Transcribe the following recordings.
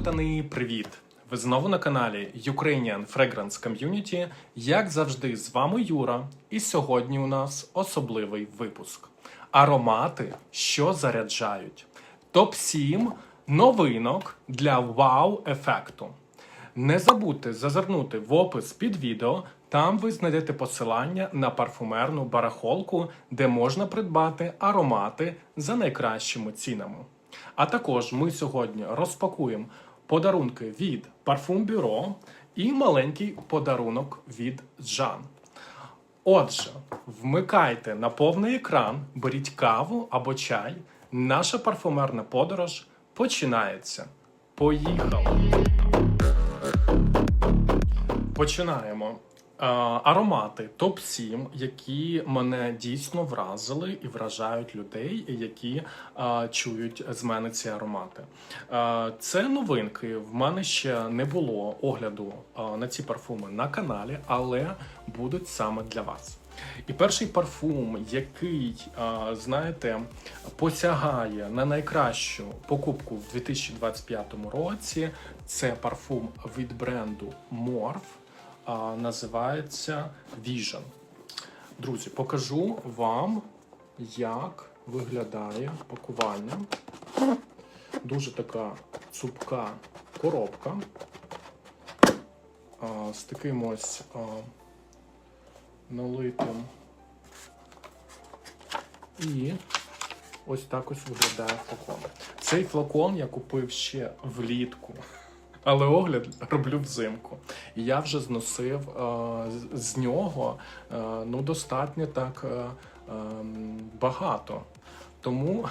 закоханий привіт! Ви знову на каналі Ukrainian Fragrance Community. Як завжди, з вами Юра, і сьогодні у нас особливий випуск: аромати, що заряджають. Топ 7 новинок для вау-ефекту. Не забудьте зазирнути в опис під відео. Там ви знайдете посилання на парфумерну барахолку, де можна придбати аромати за найкращими цінами. А також ми сьогодні розпакуємо подарунки від Parfum Bureau і маленький подарунок від Жан. Отже, вмикайте на повний екран, беріть каву або чай. Наша парфумерна подорож починається. Поїхали! Починаємо. Е, Аромати топ-7, які мене дійсно вразили і вражають людей, які е, чують з мене ці аромати. Е, Це новинки. В мене ще не було огляду е, на ці парфуми на каналі, але будуть саме для вас. І перший парфум, який, знаєте, посягає на найкращу покупку в 2025 році, це парфум від бренду Morph а, називається Vision. Друзі, покажу вам, як виглядає пакування. Дуже така цупка коробка з таким ось налитим. І ось так ось виглядає флакон. Цей флакон я купив ще влітку. Але огляд роблю взимку. І я вже зносив е, з- нього е, ну, достатньо так е, е, багато. Тому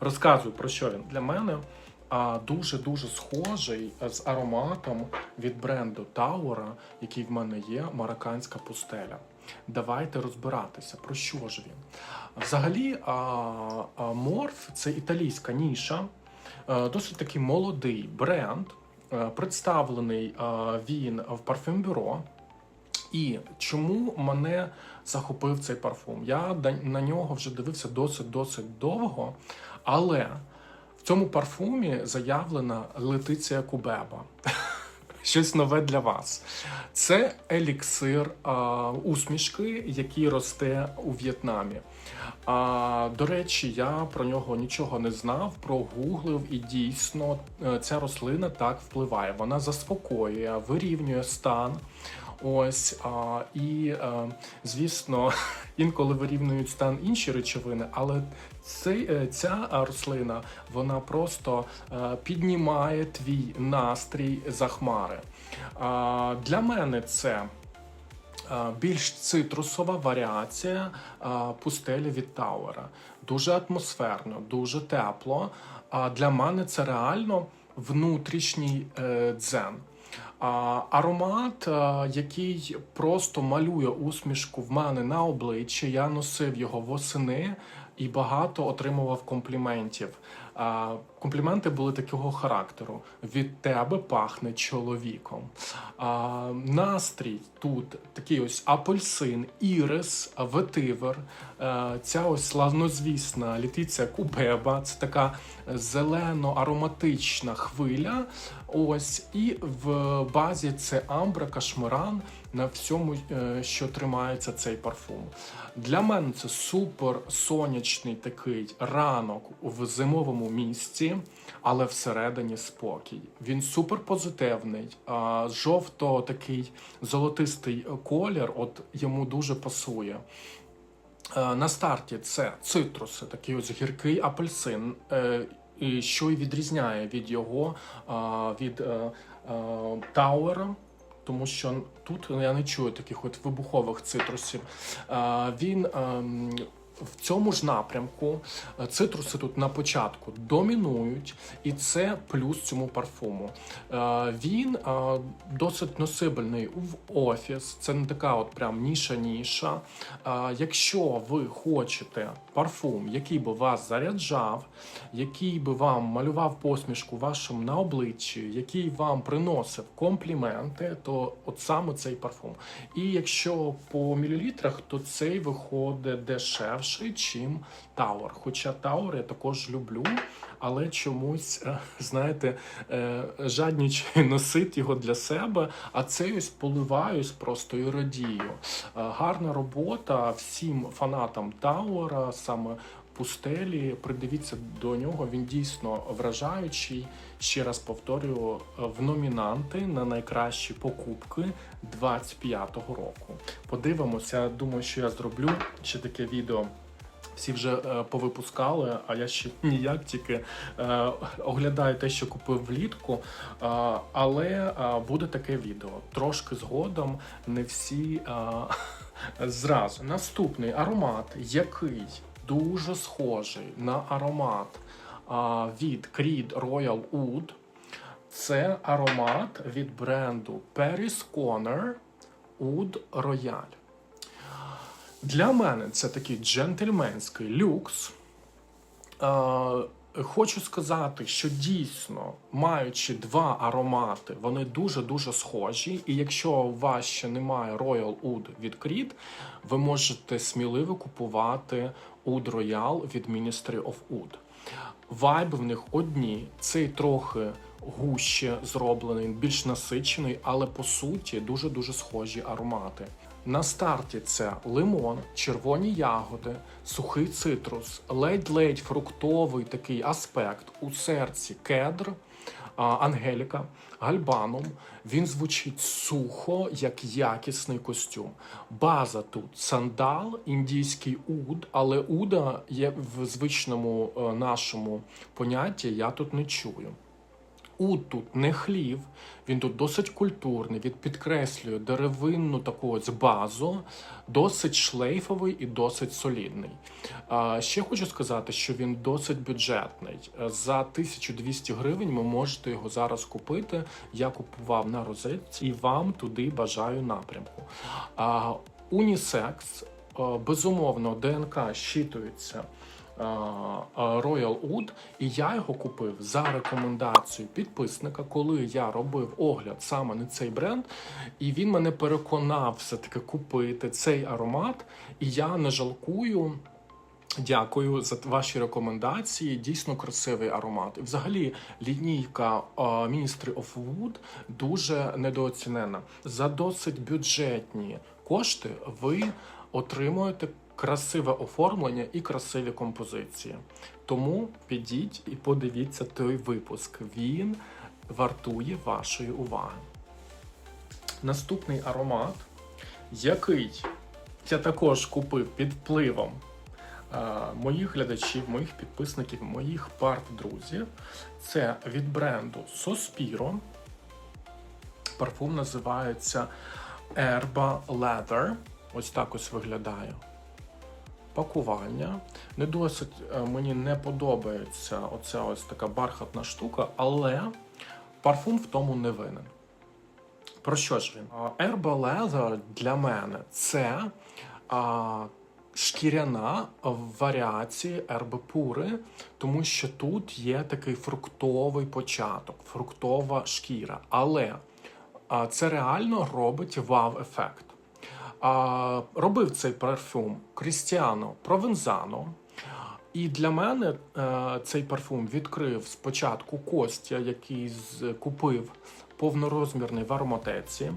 розказую про що він. Для мене а, дуже-дуже схожий з ароматом від бренду Таура, який в мене є, марокканська пустеля. Давайте розбиратися, про що ж він. Взагалі, Морф це італійська ніша, досить такий молодий бренд. Е, Представлений е, він в парфюмбюро. І чому мене захопив цей парфум? Я на нього вже дивився досить досить довго, але в цьому парфумі заявлена Летиція Кубеба. Щось нове для вас. Це еліксир а, усмішки, який росте у В'єтнамі. А, до речі, я про нього нічого не знав, прогуглив, і дійсно е, ця рослина так впливає. Вона заспокоює, вирівнює стан. Ось а, і е, звісно, інколи вирівнюють стан інші речовини, але цей, ця рослина вона просто е, піднімає твій настрій за хмари. А, Для мене це більш цитрусова варіація е, пустелі від Тауера. Дуже атмосферно, дуже тепло. А для мене це реально внутрішній е, дзен. Аромат, який просто малює усмішку в мене на обличчі. Я носив його восени і багато отримував компліментів. Компліменти були такого характеру: від тебе пахне чоловіком. А, настрій тут такий ось апельсин, ірис, ветивер. Е, Ця ось славнозвісна літиця кубеба. Це така зелено-ароматична хвиля. Ось і в базі це амбра, кашмиран на всьому, е, що тримається цей парфум. Для мене це супер сонячний такий ранок в зимовому місці, але всередині спокій. Він супер позитивний, жовто такий золотистий колір. От йому дуже пасує. На старті це цитруси, такий ось гіркий апельсин, е, що й відрізняє від його від е, е, Тауера. Тому що тут я не чую таких от вибухових цитрусів. Він ем, в цьому ж напрямку е, цитруси тут на початку домінують, і це плюс цьому парфуму. Е, Він е, досить носибельний в офіс. Це не така от прям ніша-ніша. Е, Якщо ви хочете парфум, який би вас заряджав, який би вам малював посмішку вашому на обличчі, який вам приносив компліменти, то от саме цей парфум. І якщо по мілілітрах, то цей виходить дешевше. Дешевший, чим Тауер. Хоча Тауер я також люблю, але чомусь, е, знаєте, жаднічий жаднічаю носити його для себе, а цей ось поливаюсь просто і радію. Е, Гарна робота всім фанатам Тауера, саме пустелі. Придивіться до нього. Він дійсно вражаючий. Ще раз повторюю, в номінанти на найкращі покупки 25-го року. Подивимося. Думаю, що я зроблю ще таке відео. Всі вже е, повипускали, а я ще ніяк тільки е, оглядаю те, що купив влітку. Е, але буде таке відео. Трошки згодом, не всі зразу. Наступний аромат, який дуже схожий на аромат від Creed Royal Wood. Це аромат від бренду Paris Corner Oud Royal. Для мене це такий джентльменський люкс. Хочу сказати, що дійсно, маючи два аромати, вони дуже-дуже схожі. І якщо у вас ще немає Royal Oud від Creed, ви можете сміливо купувати Oud Royal від Ministry of Oud. Вайби в них одні. Цей трохи гуще зроблений, більш насичений, але по суті дуже-дуже схожі аромати. На старті це лимон, червоні ягоди, сухий цитрус, ледь-ледь фруктовий такий аспект. У серці кедр, ангеліка, гальбанум. Він звучить сухо, як якісний костюм. База тут сандал, індійський уд, але уда є в звичному е, нашому понятті я тут не чую. Ут тут не хлів, він тут досить культурний, він підкреслює деревинну таку ось базу, досить шлейфовий і досить солідний. Ще хочу сказати, що він досить бюджетний. За 1200 гривень ви можете його зараз купити. Я купував на розетці і вам туди бажаю напрямку. Унісекс, безумовно, ДНК щитується. Е, Royal Oud, і я його купив за рекомендацією підписника, коли я робив огляд саме на цей бренд, і він мене переконав все-таки купити цей аромат, і я не жалкую. Дякую за ваші рекомендації. Дійсно красивий аромат. І взагалі лінійка е, Ministry of Wood дуже недооцінена. За досить бюджетні кошти ви отримуєте красиве оформлення і красиві композиції. Тому підіть і подивіться той випуск. Він вартує вашої уваги. Наступний аромат, який я також купив під впливом е, моїх глядачів, моїх підписників, моїх парт-друзів. Це від бренду Sospiro. Парфум називається Herba Leather. Ось так ось виглядає. Пакування. Не досить е, мені не подобається оця ось така бархатна штука, але парфум в тому не винен. Про що ж він? А, Herba Leather для мене це а, шкіряна варіації ерби тому що тут є такий фруктовий початок, фруктова шкіра. Але а, це реально робить вау-ефект. А, робив цей парфюм Крістіано Провензано. І для мене е, цей парфум відкрив спочатку Костя, який купив повнорозмірний в ароматеці.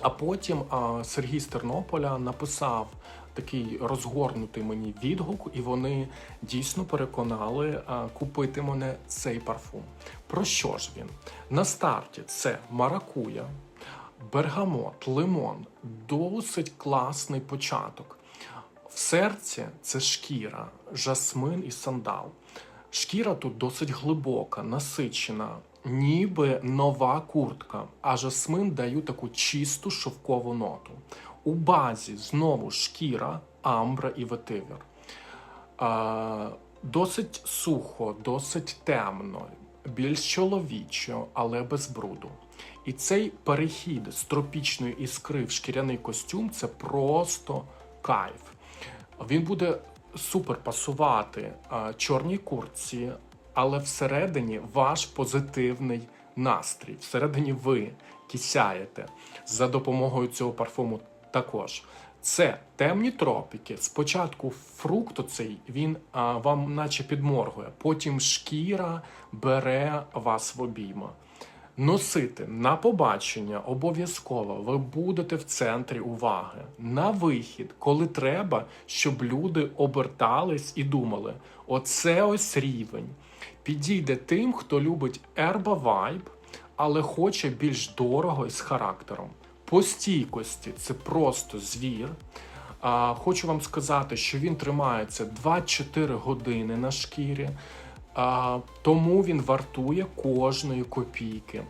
А потім а, Сергій з Тернополя написав такий розгорнутий мені відгук, і вони дійсно переконали а, купити мене цей парфум. Про що ж він? На старті це маракуя, бергамот, лимон, досить класний початок. В серці це шкіра, жасмин і сандал. Шкіра тут досить глибока, насичена, ніби нова куртка, а жасмин дає таку чисту шовкову ноту. У базі знову шкіра, амбра і ветивер. А, досить сухо, досить темно, більш чоловічо, але без бруду. І цей перехід з тропічної іскри в шкіряний костюм це просто кайф. Він буде супер пасувати чорній куртці, але всередині ваш позитивний настрій. Всередині ви кисяєте за допомогою цього парфуму також. Це темні тропіки. Спочатку фрукт оцей він а, вам наче підморгує, потім шкіра бере вас в обійма. Носити на побачення обов'язково ви будете в центрі уваги. На вихід, коли треба, щоб люди обертались і думали: оце ось рівень. Підійде тим, хто любить ерба вайб, але хоче більш дорого і з характером. По стійкості це просто звір. А, хочу вам сказати, що він тримається 2-4 години на шкірі, а, тому він вартує кожної копійки.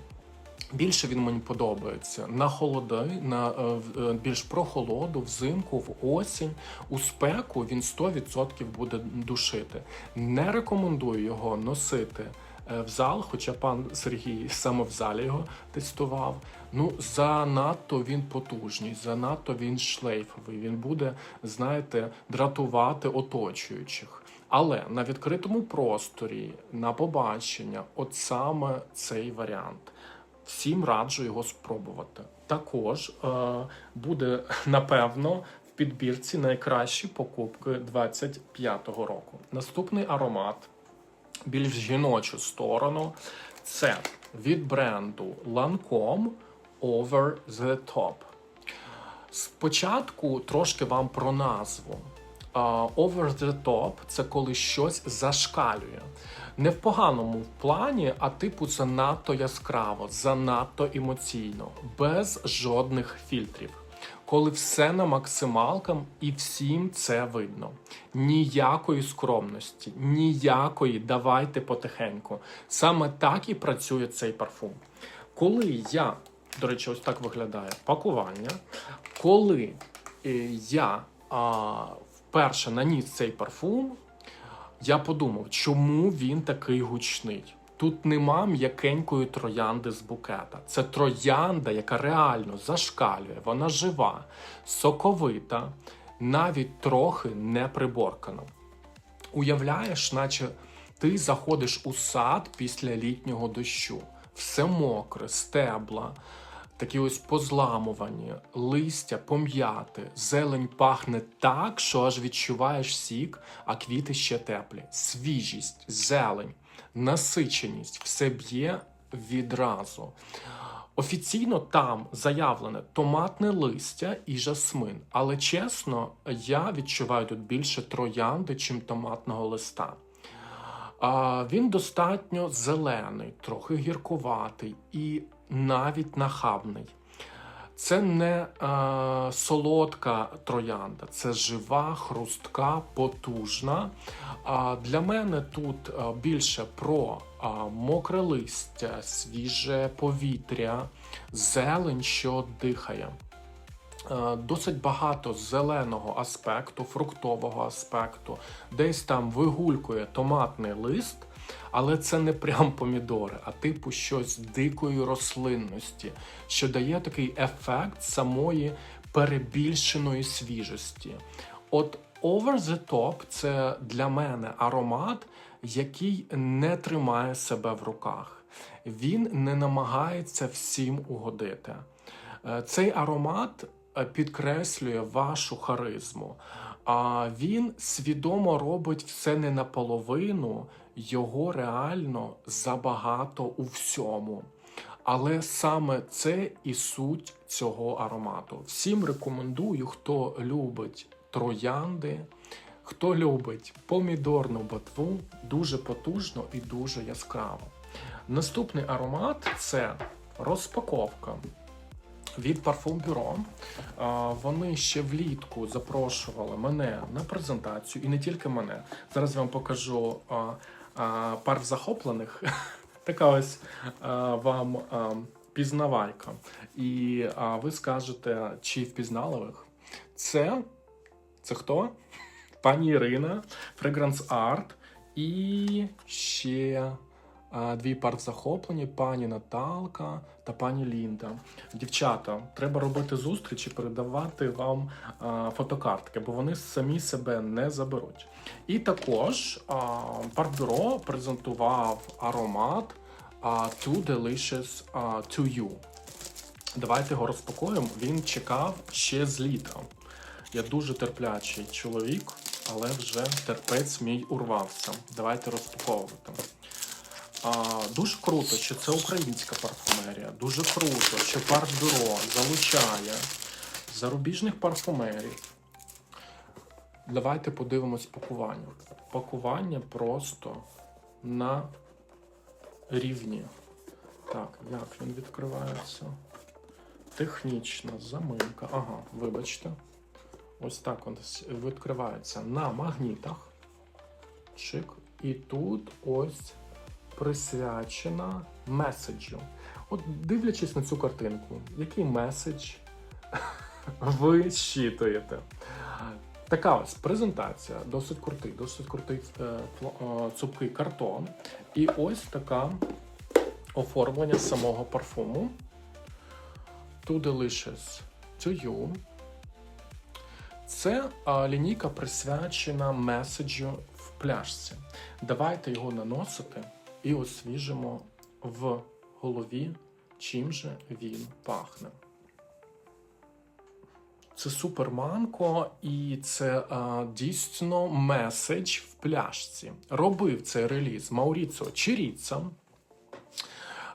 Більше він мені подобається на холоди, на е, е, більш прохолоду, взимку, в осінь. У спеку він 100% буде душити. Не рекомендую його носити е, в зал, хоча пан Сергій саме в залі його тестував. Ну, занадто він потужний, занадто він шлейфовий. Він буде, знаєте, дратувати оточуючих. Але на відкритому просторі, на побачення, от саме цей варіант. Всім раджу його спробувати. Також е, буде напевно в підбірці найкращі покупки 25-го року. Наступний аромат більш жіночу сторону. Це від бренду Lancome Over the Top. Спочатку трошки вам про назву. Over the top це коли щось зашкалює. Не в поганому плані, а типу занадто яскраво, занадто емоційно, без жодних фільтрів. Коли все на максималкам і всім це видно. Ніякої скромності, ніякої давайте потихеньку. Саме так і працює цей парфум. Коли я, до речі, ось так виглядає пакування. Коли е, я а, вперше наніс цей парфум, я подумав, чому він такий гучний. Тут нема м'якенької троянди з букета. Це троянда, яка реально зашкалює, вона жива, соковита, навіть трохи не приборкана. Уявляєш, наче ти заходиш у сад після літнього дощу, все мокре, стебла, такі ось позламувані, листя пом'яти, зелень пахне так, що аж відчуваєш сік, а квіти ще теплі. Свіжість, зелень, насиченість все б'є відразу. Офіційно там заявлене томатне листя і жасмин, але чесно, я відчуваю тут більше троянди, чим томатного листа. Він достатньо зелений, трохи гіркуватий і навіть нахабний. Це не е, солодка троянда, це жива, хрустка, потужна. А для мене тут е, більше про е, мокре листя, свіже повітря, зелень, що дихає. Е, Досить багато зеленого аспекту, фруктового аспекту, десь там вигулькує томатний лист, але це не прям помідори, а типу щось дикої рослинності, що дає такий ефект самої перебільшеної свіжості. От Over the Top це для мене аромат, який не тримає себе в руках. Він не намагається всім угодити. Е, Цей аромат підкреслює вашу харизму. А він свідомо робить все не наполовину, його реально забагато у всьому. Але саме це і суть цього аромату. Всім рекомендую, хто любить троянди, хто любить помідорну ботву, дуже потужно і дуже яскраво. Наступний аромат це розпаковка від Parfum Bureau. Вони ще влітку запрошували мене на презентацію, і не тільки мене. Зараз я вам покажу пар захоплених. Така ось вам а, пізнавайка. І ви скажете, чи впізнали їх? Це, це хто? Пані Ірина, Fragrance Art і ще дві пар захоплені, пані Наталка та пані Лінда. Дівчата, треба робити зустрічі, передавати вам а, фотокартки, бо вони самі себе не заберуть. І також а, презентував аромат а, Too Delicious а, To You. Давайте його розпакуємо. Він чекав ще з літа. Я дуже терплячий чоловік, але вже терпець мій урвався. Давайте розпаковувати. Дуже круто, що це українська парфумерія. Дуже круто, що парфбюро залучає зарубіжних парфумерів. Давайте подивимось пакування. Пакування просто на рівні. Так, як він відкривається? Технічна заминка. Ага, вибачте. Ось так він відкривається на магнітах. Чик. І тут ось присвячена меседжу. От дивлячись на цю картинку, який меседж ви щитуєте? Така ось презентація, досить крутий, досить крутий е, е, цупкий картон. І ось така оформлення самого парфуму. To Delicious to You. Це а, лінійка присвячена меседжу в пляшці. Давайте його наносити і освіжимо в голові, чим же він пахне. Це суперманко, і це а, дійсно меседж в пляшці. Робив цей реліз Мауріцо Чіріца.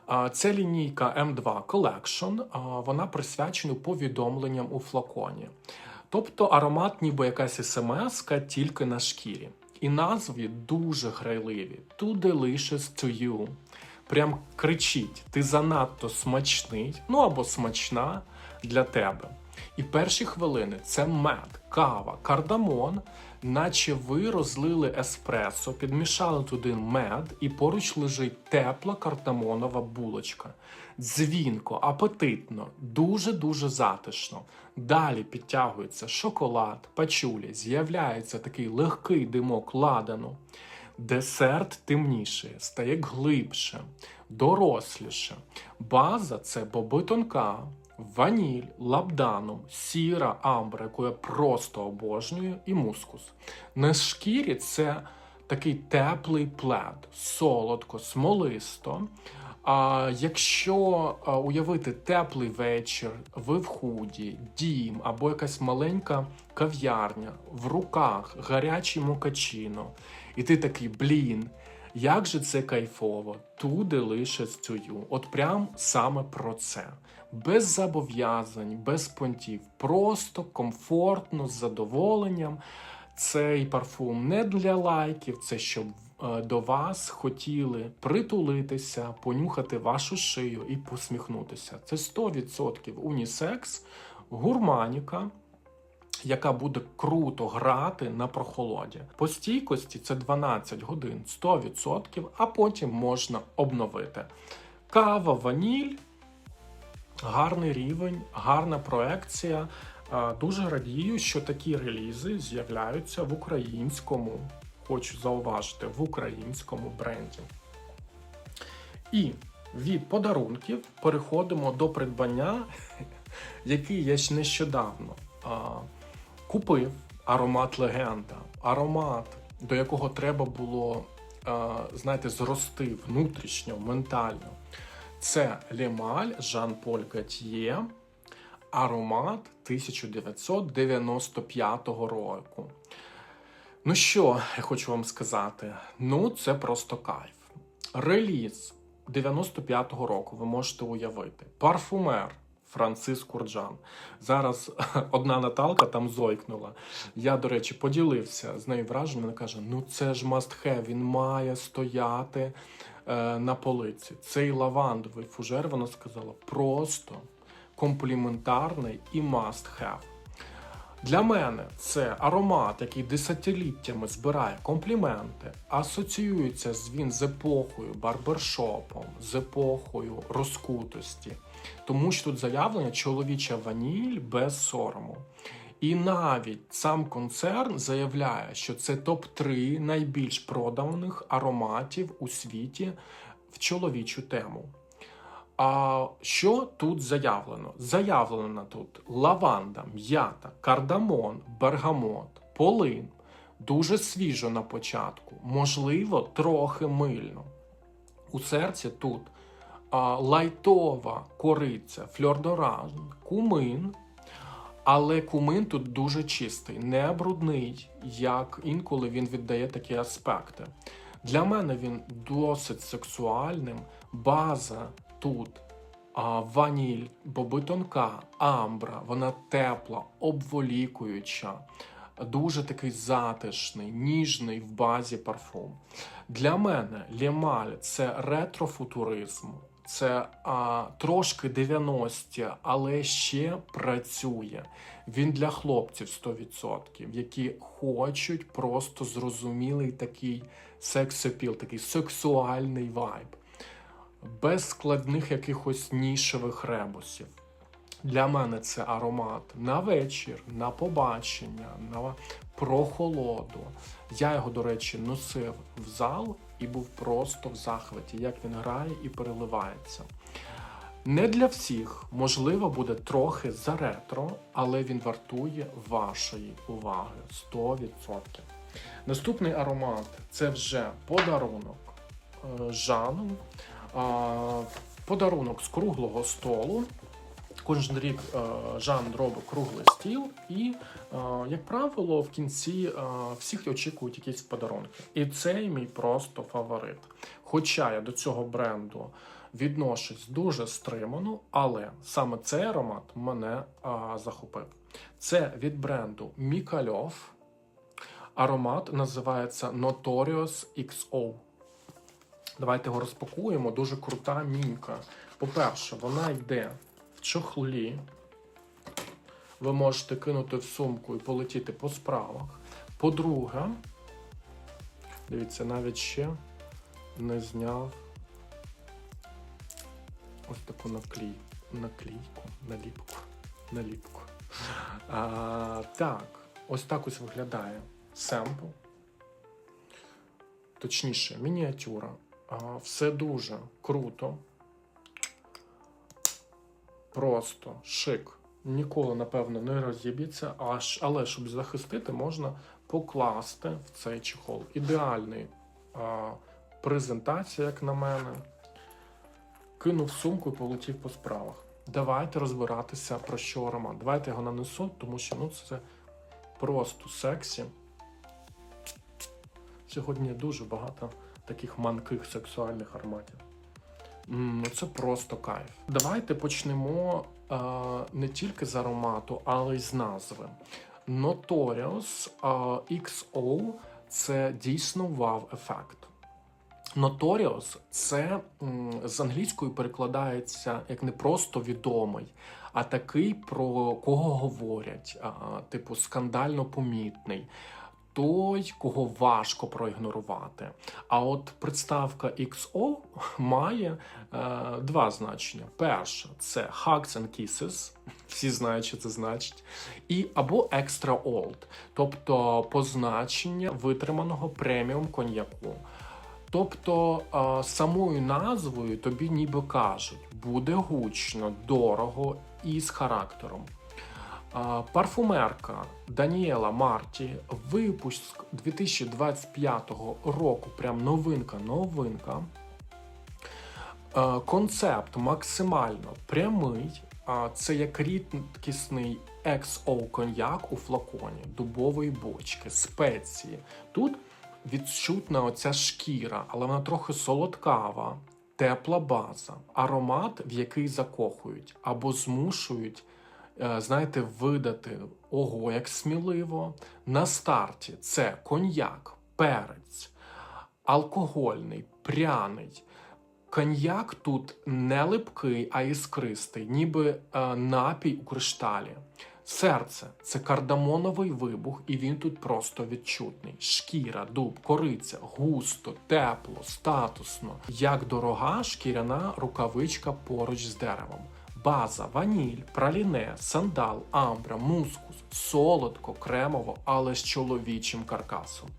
А, Це лінійка M2 Collection. Вона присвячена повідомленням у флаконі. Тобто аромат, ніби якась смс тільки на шкірі. І назві дуже грайливі. Too delicious to. Прям кричіть, ти занадто смачний, ну або смачна для тебе. І перші хвилини це мед, кава, кардамон, наче ви розлили еспресо, підмішали туди мед, і поруч лежить тепла кардамонова булочка. Дзвінко, апетитно, дуже-дуже затишно. Далі підтягується шоколад, пачулі, з'являється такий легкий димок ладану. Десерт темніший, стає глибше, доросліше. База це боби тонка, ваніль, лабданум, сіра амбра, яку я просто обожнюю, і мускус. На шкірі це такий теплий плед, солодко, смолисто. А якщо уявити теплий вечір, ви в худі, дім або якась маленька кав'ярня, в руках гарячий мокачино, і ти такий блін, як же це кайфово, туди лише цю. От прям саме про це. Без зобов'язань, без понтів, просто комфортно, з задоволенням. Цей парфум не для лайків, це щоб е, до вас хотіли притулитися, понюхати вашу шию і посміхнутися. Це 100% унісекс, гурманіка, яка буде круто грати на прохолоді. По стійкості це 12 годин 100%, а потім можна обновити. Кава, ваніль, гарний рівень, гарна проекція. Е, Дуже радію, що такі релізи з'являються в українському, хочу зауважити, в українському бренді. І від подарунків переходимо до придбання, який я ж нещодавно купив аромат легенда. Аромат, до якого треба було, знаєте, зрости внутрішньо, ментально. Це Лемаль Жан-Поль Гатьє, аромат 1995 року. Ну що я хочу вам сказати? Ну, це просто кайф. Реліз 95-го року ви можете уявити. Парфумер Францис Курджан. Зараз одна Наталка там зойкнула. Я, до речі, поділився з нею враженням. Вона каже: ну це ж must have, він має стояти е, на полиці. Цей лавандовий фужер, вона сказала, просто компліментарний і must have. Для мене це аромат, який десятиліттями збирає компліменти, асоціюється він з епохою барбершопом, з епохою розкутості, тому що тут заявлення чоловіча ваніль без сорому. І навіть сам концерн заявляє, що це топ-3 найбільш проданих ароматів у світі в чоловічу тему. А що тут заявлено? Заявлено тут лаванда, м'ята, кардамон, бергамот, полин. Дуже свіжо на початку, можливо, трохи мильно. У серці тут лайтова кориця, фльордоран, кумин, Але кумин тут дуже чистий, не брудний, як інколи він віддає такі аспекти. Для мене він досить сексуальним. База тут а, ваніль, боби тонка, амбра, вона тепла, обволікуюча, дуже такий затишний, ніжний в базі парфум. Для мене Лемаль це ретрофутуризм. Це а, трошки 90-ті, але ще працює. Він для хлопців 100%, які хочуть просто зрозумілий такий секс-апіл, такий сексуальний вайб, без складних якихось нішевих ребусів. Для мене це аромат на вечір, на побачення, на прохолоду. Я його, до речі, носив в зал і був просто в захваті, як він грає і переливається. Не для всіх, можливо, буде трохи за ретро, але він вартує вашої уваги 100%. Наступний аромат це вже подарунок е, Жану. Подарунок з круглого столу. Кожен рік е, Жан робить круглий стіл, і, е, як правило, в кінці е, всіх очікують якісь подарунки. І цей мій просто фаворит. Хоча я до цього бренду відношусь дуже стримано, але саме цей аромат мене захопив. Це від бренду Мікальов. Аромат називається Notorious XO. Давайте його розпакуємо. Дуже крута мінька. По-перше, вона йде чохлі. Ви можете кинути в сумку і полетіти по справах. По-друге, дивіться, навіть ще не зняв ось таку наклей... наклейку, наліпку. наліпку. А, так, ось так ось виглядає семпл. Точніше, мініатюра. А, все дуже круто. Просто шик. Ніколи, напевно, не розіб'ється, але щоб захистити, можна покласти в цей чехол. Ідеальний а, презентація, як на мене. Кинув сумку і полетів по справах. Давайте розбиратися про що аромат. Давайте його нанесу, тому що ну, це просто сексі. Сьогодні дуже багато таких манких сексуальних ароматів. Ну, Це просто кайф. Давайте почнемо е, не тільки з аромату, але й з назви. Notorious е, XO це дійсно вау-ефект. Notorious це з англійської перекладається як не просто відомий, а такий, про кого говорять, а, типу скандально помітний. Той, кого важко проігнорувати. А от приставка XO має е, два значення. Перше це Hugs and Kisses, всі знають, що це значить, і або Extra Old, тобто позначення витриманого преміум коньяку. Тобто е, самою назвою тобі ніби кажуть, буде гучно, дорого і з характером. Парфумерка Даніела Марті, випуск 2025 року, прям новинка, новинка. Е, Концепт максимально прямий. Це як рідкісний XO коньяк у флаконі, дубової бочки, спеції. Тут відчутна оця шкіра, але вона трохи солодкава, тепла база, аромат, в який закохують або змушують, знаєте, видати ого, як сміливо. На старті це коньяк, перець, алкогольний, пряний. Коньяк тут не липкий, а іскристий, ніби е, напій у кришталі. Серце це кардамоновий вибух, і він тут просто відчутний. Шкіра, дуб, кориця, густо, тепло, статусно, як дорога шкіряна рукавичка поруч з деревом. База, ваніль, праліне, сандал, амбра, мускус, солодко, кремово, але з чоловічим каркасом.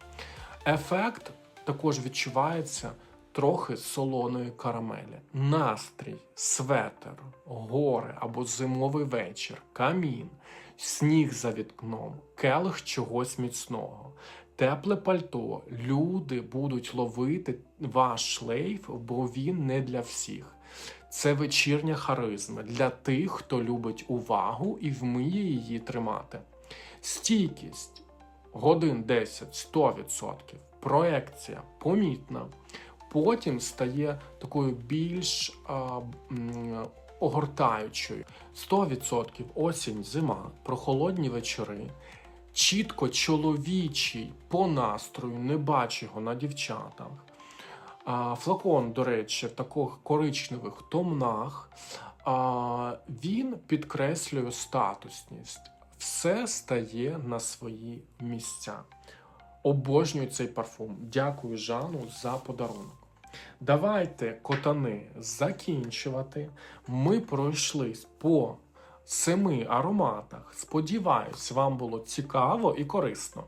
Ефект також відчувається трохи солоної карамелі. Настрій, светер, гори або зимовий вечір, камін, сніг за вікном, келих чогось міцного. Тепле пальто. Люди будуть ловити ваш шлейф, бо він не для всіх. Це вечірня харизма для тих, хто любить увагу і вміє її тримати. Стійкість годин 10 100%. Проекція помітна. Потім стає такою більш а, м, огортаючою. 100% осінь, зима, прохолодні вечори. Чітко чоловічий по настрою, не бачу його на дівчатах. А, флакон, до речі, в таких коричневих томнах. А, він підкреслює статусність. Все стає на свої місця. Обожнюю цей парфум. Дякую Жану за подарунок. Давайте котани закінчувати. Ми пройшлись по семи ароматах. Сподіваюсь, вам було цікаво і корисно.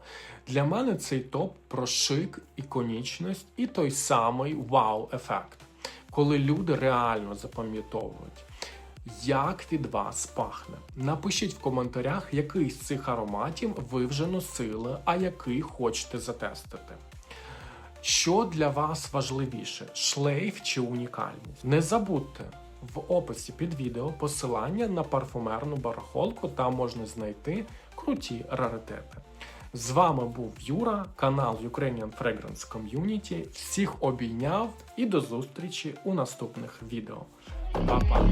Для мене цей топ про шик, іконічність і той самий вау-ефект, коли люди реально запам'ятовують. Як від вас пахне? Напишіть в коментарях, який з цих ароматів ви вже носили, а який хочете затестити. Що для вас важливіше: шлейф чи унікальність? Не забудьте в описі під відео посилання на парфумерну барахолку, там можна знайти круті раритети. З вами був Юра, канал Ukrainian Fragrance Community. Всіх обійняв і до зустрічі у наступних відео. Па-па!